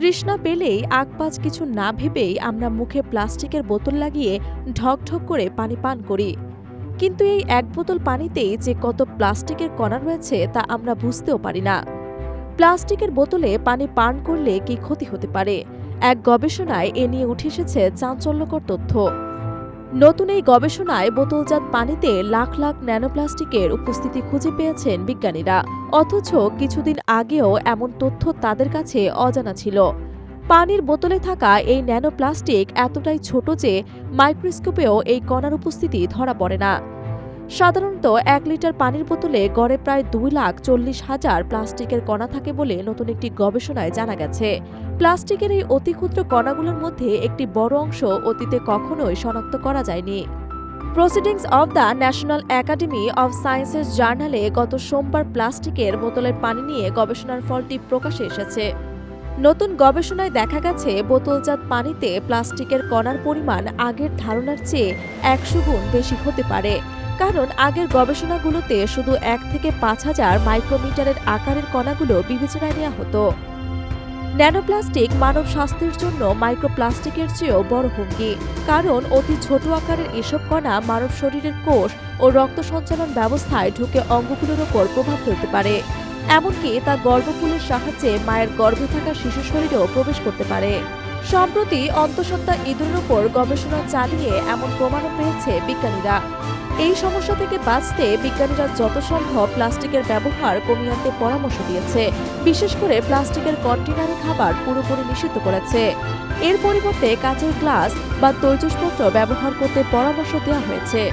তৃষ্ণা পেলেই আকপাজ কিছু না ভেবেই আমরা মুখে প্লাস্টিকের বোতল লাগিয়ে ঢক ঢক করে পানি পান করি। কিন্তু এই এক বোতল পানিতেই যে কত প্লাস্টিকের কণা রয়েছে তা আমরা বুঝতেও পারি না। প্লাস্টিকের বোতলে পানি পান করলে কি ক্ষতি হতে পারে? এক গবেষণায় এ নিয়ে উঠে এসেছে চাঞ্চল্যকর তথ্য। নতুন এই গবেষণায় বোতলজাত পানিতে লাখ লাখ ন্যানোপ্লাস্টিকের উপস্থিতি খুঁজে পেয়েছেন বিজ্ঞানীরা। অথচ কিছুদিন আগেও এমন তথ্য তাদের কাছে অজানা ছিল। পানির বোতলে থাকা এই ন্যানোপ্লাস্টিক এতটাই ছোট যে মাইক্রোস্কোপেও এই কণার উপস্থিতি ধরা পড়ে না। সাধারণত এক লিটার পানির বোতলে গড়ে প্রায় দুই লাখ চল্লিশ হাজার প্লাস্টিকের কণা থাকে বলে নতুন একটি গবেষণায় জানা গেছে। প্লাস্টিকের এই অতি ক্ষুদ্র কণাগুলোর মধ্যে একটি বড় অংশ অতীতে কখনোই শনাক্ত করা যায়নি। Proceedings of the national academy of sciences জার্নালে গত সোমবার প্লাস্টিকের বোতলের পানি নিয়ে গবেষণার ফলটি প্রকাশে এসেছে। নতুন গবেষণায় দেখা গেছে, বোতলজাত পানিতে প্লাস্টিকের কণার পরিমাণ আগের ধারণার চেয়ে একশো গুণ বেশি হতে পারে। কারণ আগের গবেষণাগুলোতে শুধু এক থেকে পাঁচ হাজার মাইক্রোমিটারের আকারের কণাগুলো বিবেচনায় নেওয়া হতো। ন্যানোপ্লাস্টিক মানব স্বাস্থ্যের জন্য মাইক্রোপ্লাস্টিকের চেয়েও বড় হুমকি, কারণ অতি ছোট আকারের এসব কণা মানব শরীরের কোষ ও রক্ত সঞ্চালন ব্যবস্থায় ঢুকে অঙ্গগুলোর ওপর প্রভাব ফেলতে পারে। এমনকি তা গর্ভফুলের সাহায্যে মায়ের গর্ভে থাকা শিশু শরীরেও প্রবেশ করতে পারে। সম্প্রতি অন্তঃসত্ত্বা ইঁদুরের উপর গবেষণা চালিয়ে এমন প্রমাণও পেয়েছে বিজ্ঞানীরা। এই সমস্যা থেকে বাঁচতে বিজ্ঞানীরা যত সম্ভব প্লাস্টিকের ব্যবহার কমিয়ে আনতে পরামর্শ দিয়েছে। বিশেষ করে প্লাস্টিকের কন্টেনারে খাবার পুরোপুরি নিষিদ্ধ করেছে। এর পরিবর্তে কাঁচের গ্লাস বা তৈজসপত্র ব্যবহার করতে পরামর্শ দেওয়া হয়েছে।